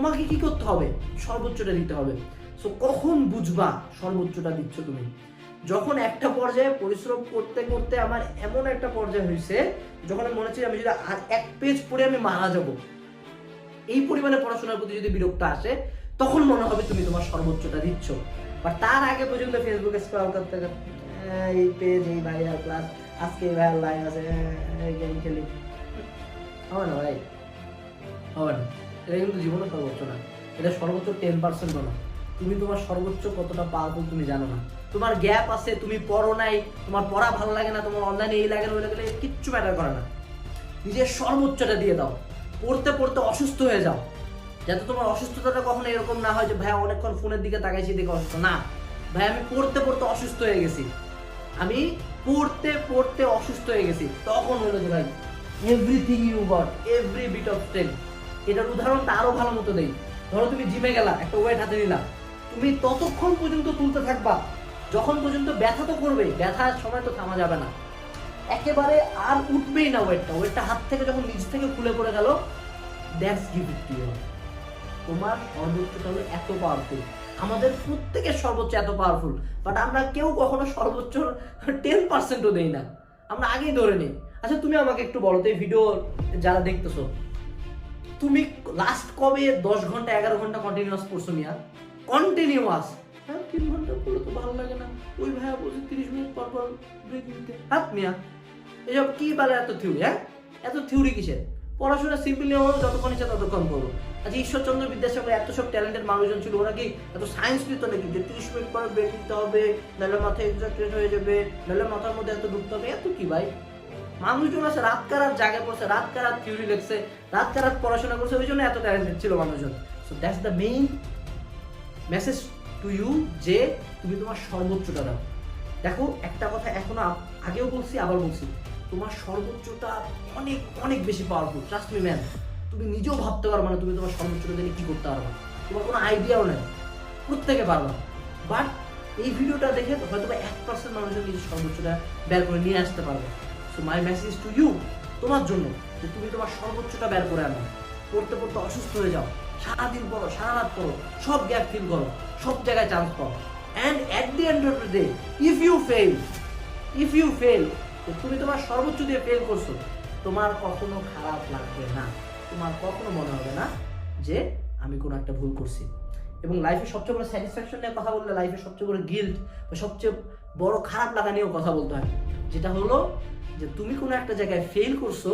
তোমাকে কি করতে হবে? সর্বোচ্চটা দিতে হবে। সো কখন বুঝবা সর্বোচ্চটা দিচ্ছ তুমি? যখন একটা পর্যায়ে পরিশ্রম করতে করতে আমার এমন একটা পর্যায়ে হয়েছে যখন আমি মনে হচ্ছে আমি যদি এক পেজ পড়ে আমি মারা যাব। এই পরিমাণে পড়াশোনার প্রতি যদি বিরক্ত আসে তখন মনে হবে তুমি তোমার সর্বোচ্চটা দিচ্ছ। বা তার আগে পর্যন্ত ফেসবুকে স্ক্রল করতে আহ, এই পেজ এই ভাইয়ার ক্লাস আজকে এই ভাইয়ার লাইভ আছে গেম খেলি। হবে না ভাই? হবে না। এটা কিন্তু জীবনে সর্বোচ্চ না। এটা সর্বোচ্চ টেন পার্সেন্ট না তুমি তোমার সর্বোচ্চ কতটা পাওয়ারফুল তুমি জানো না। তোমার গ্যাপ আছে, তুমি পড়ো নাই, তোমার পড়া ভালো লাগে না, তোমার অনলাইনে এই লাগে না ওই কিচ্ছু ম্যাটার করে না। নিজের সর্বোচ্চটা দিয়ে দাও। পড়তে পড়তে অসুস্থ হয়ে যাও। যাতে তোমার অসুস্থতাটা কখনো এরকম না হয় যে, ভাই, অনেকক্ষণ ফোনের দিকে তাকাইছি, দেখে অসুস্থ। না। ভাই, আমি পড়তে পড়তে অসুস্থ হয়ে গেছি। আমি পড়তে পড়তে অসুস্থ হয়ে গেছি। তখন হলো যে, ভাই everything you got every bit of strength এটার উদাহরণটা আরও ভালো মতো দেই। ধরো তুমি জিমে গেলা, একটা ওয়েট হাতে নিলা। তুমি ততক্ষণ পর্যন্ত তুলতে থাকবা। যখন পর্যন্ত ব্যথা তো করবে ব্যথার সময় তো থামা যাবে না। একেবারে আর উঠবেই না ওয়েটটা ওয়েটটা হাত থেকে যখন নিচ থেকে খুলে পড়ে গেল দ্যাটস গিভ টু তোমার সর্বোচ্চটা হলো এত পাওয়ারফুল আমাদের প্রত্যেকের সর্বোচ্চ এত পাওয়ারফুল বাট আমরা কেউ কখনো সর্বোচ্চ টেন পার্সেন্টও দেই না। আমরা আগেই ধরে নিই। আচ্ছা তুমি আমাকে একটু বলো তো এই ভিডিও যারা দেখতেছো তুমি লাস্ট কবে দশ ঘণ্টা, এগারো ঘণ্টা কন্টিনিউয়াস পড়ছো মিয়া? কন্টিনিউয়াস হ্যাঁ তিন ঘণ্টা পড়লে তো ভালো লাগে না। ওই ভাইয়া বলছে তিরিশ মিনিট পর পর ব্রেক নিতে। হাত মিয়া, এসব কি বলে এত থিওরি হ্যাঁ? এত থিওরি কিসের? পড়াশোনা সিম্পল হলো যতক্ষণ ইচ্ছা ততক্ষণ পড়ো। আচ্ছা ঈশ্বরচন্দ্র বিদ্যাসাগর এত সব ট্যালেন্টেড মানুষজন ছিল, ওরা কি এত সায়েন্স নিত নাকি? যে তিরিশ মিনিট পর ব্রেক নিতে হবে, নাহলে মাথায় এক্সাক্টেড হয়ে যাবে, নাহলে মাথার মধ্যে এত ঢুকতে হবে, এত কি ভাই? মানুষজন আছে, রাত কারাত জাগে পড়ছে রাত কারাত থিওরি লেখছে, রাত কারাত পড়াশোনা করছে, ওই জন্য এত ট্যালেন্টেড ছিল মানুষজন। So that's the main message to you যে তুমি তোমার সর্বোচ্চটা দাও। দেখো, একটা কথা এখনও আগেও বলছি, আবার বলছি। তোমার সর্বোচ্চটা অনেক অনেক বেশি পাওয়ারফুল ট্রাস্ট মি ম্যান তুমি নিজেও ভাবতে পারবে না তুমি তোমার সর্বোচ্চটা দিয়ে কি করতে পারবে। তোমার কোনো আইডিয়াও নেই, প্রত্যেকে পারবা বাট এই ভিডিওটা দেখে হয়তো এক পার্সেন্ট মানুষজন নিজের সর্বোচ্চটা বের করে নিয়ে আসতে পারবে। So my message to you তোমার জন্য, যে তুমি তোমার সর্বোচ্চটা বের করে আনো। পড়তে পড়তে অসুস্থ হয়ে যাও। সারাদিন পড়ো সারা রাত পড়ো, সব গ্যাপ ফিল করো, সব জায়গায় চান্স পাও। And at the end of the day if you fail if you fail তুমি তোমার সর্বোচ্চ দিয়ে ফেল করছ, তোমার কখনো খারাপ লাগবে না। তোমার কখনো মনে হবে না যে আমি কোনো একটা ভুল করছি। এবং লাইফে সবচেয়ে বড় স্যাটিসফ্যাকশন নিয়ে কথা বললে লাইফে সবচেয়ে বড় গিল্ট বা সবচেয়ে বড় খারাপ লাগা নিয়েও কথা বলতে হয়। যেটা হলো যে তুমি কোনো একটা জায়গায় ফেল করছ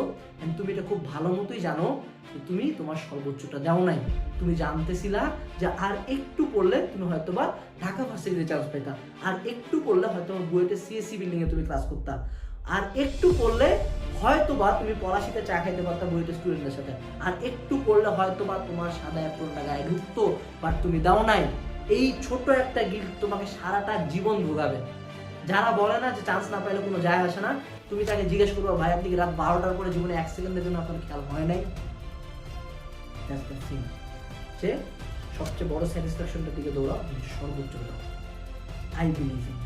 and তুমি এটা খুব ভালো মতোই জানো যে তুমি তোমার সর্বোচ্চটা দাও নাই। তুমি জানতেছিলা যে আর একটু পড়লে তুমি হয়তো বা ঢাকা ভার্সিটিতে চান্স পেতা আর একটু পড়লে হয়তো বুয়েটে সিএসসি বিল্ডিং এ তুমি ক্লাস করতা। আর একটু পড়লে হয়তো বা তুমি পড়াশিতে চা খাইতে পারতা বুয়েটের স্টুডেন্টদের সাথে। আর একটু করলে হয়তো বা তোমার সাদা অ্যাপ্রনটা গায়ে ঢুকতো বাট তুমি দাও নাই। এই ছোট একটা গিল্ট তোমাকে সারাটা জীবন ভোগাবে। যারা বলে না যে চান্স না পাইলে কোনো যায় আসে না, তুমি তাকে জিজ্ঞেস করব, ভাই, আপনি রাত বারোটার পরে জীবনে এক সেকেন্ডের জন্য আপনার খেয়াল হয় নাই? The সবচেয়ে বড় স্যাটিসফ্যাকশনটার দিকে দৌড়াও সর্বোচ্চ দাও আই বিলিভ ইন